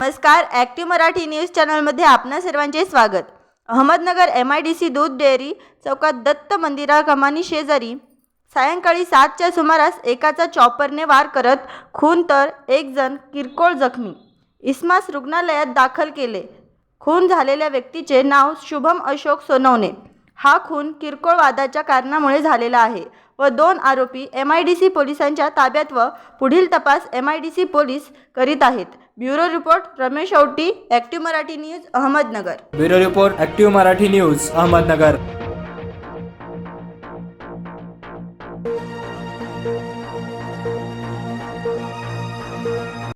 नमस्कार active Marathi news चॅनलमध्ये आपणा सर्वांचे स्वागत. Ahmednagar M I D C दूध डेअरी चौकात दत्त मंदिरा कमानी शेजारी सायंकाळी सातच्या सुमारास एकाचा चॉपरने वार करत खून तर एक जण किरकोळ जखमी. इस्मास रुग्णालयात दाखल केले. खून झालेल्या व्यक्तीचे नाव शुभम अशोक सोनवणे. हा खून किरकोळ वादाच्या कारणामुळे झालेला आहे व दोन आरोपी एम आय डी सी पोलिसांच्या ताब्यात व पुढील तपास M I D C police करीत आहेत. Bureau report Ramesh Auti active Marathi news Ahmednagar. Bureau report active Marathi news Ahmednagar.